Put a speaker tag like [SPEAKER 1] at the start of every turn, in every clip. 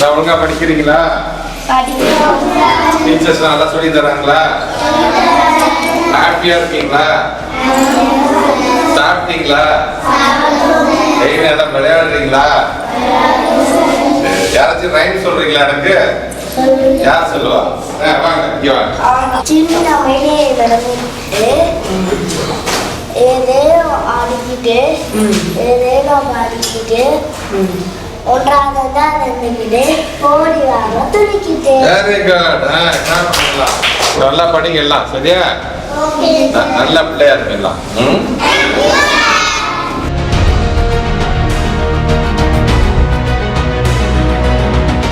[SPEAKER 1] நான் ஒழுங்கா படிக்கிறீங்களா? டீச்சர்ஸ் நல்லா சொல்லி தராங்களா? ஹாப்பியா இருக்கீங்களா? சாப்பிட்டீங்களா? டெய்லி எல்லாம் விளையாடுறீங்களா? யாராச்சும் ரைம் சொல்றீங்களா எனக்கு? யார் சொல்லுவா? வாங்க இங்க வாங்க.
[SPEAKER 2] சின்ன வயலே நடந்துட்டு ஏதேனோ ஆடிக்கிட்டு ஒன்றாவது இருந்துக்கிட்டு ஓடி வர துணிக்கிட்டு
[SPEAKER 1] வெரி குட் பண்ணலாம் நல்லா படிங்க எல்லாம் சரியா நல்ல பிள்ளையா இருக்கு எல்லாம் ம்?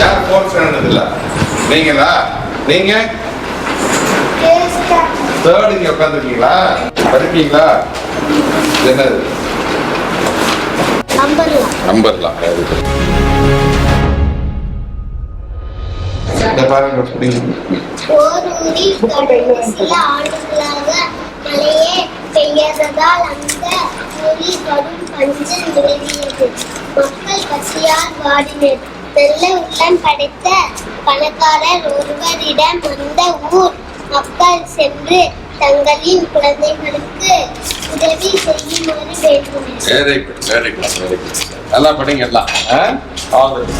[SPEAKER 1] யார் ஃபோர்த் ஸ்டாண்டர்ட் இல்ல நீங்களா? நீங்க? தேர்ட் இங்க உட்காந்துருக்கீங்களா படிப்பீங்களா? என்னது?
[SPEAKER 2] நம்பர்லாம்
[SPEAKER 1] இந்த பாருங்க
[SPEAKER 2] மழையே பெய்யாததால் அந்த கடும் பஞ்சம் நிலவியது மக்கள் பசியால் வாடினர். நல்ல உள்ளம் படைத்த பணக்காரர் ஒருவரிடம் அந்த ஊர். மக்கள் சென்று தங்களின் குழந்தைகளுக்கு
[SPEAKER 1] very good very good very good நல்லா படிங்க எல்லாம் ஆல் தி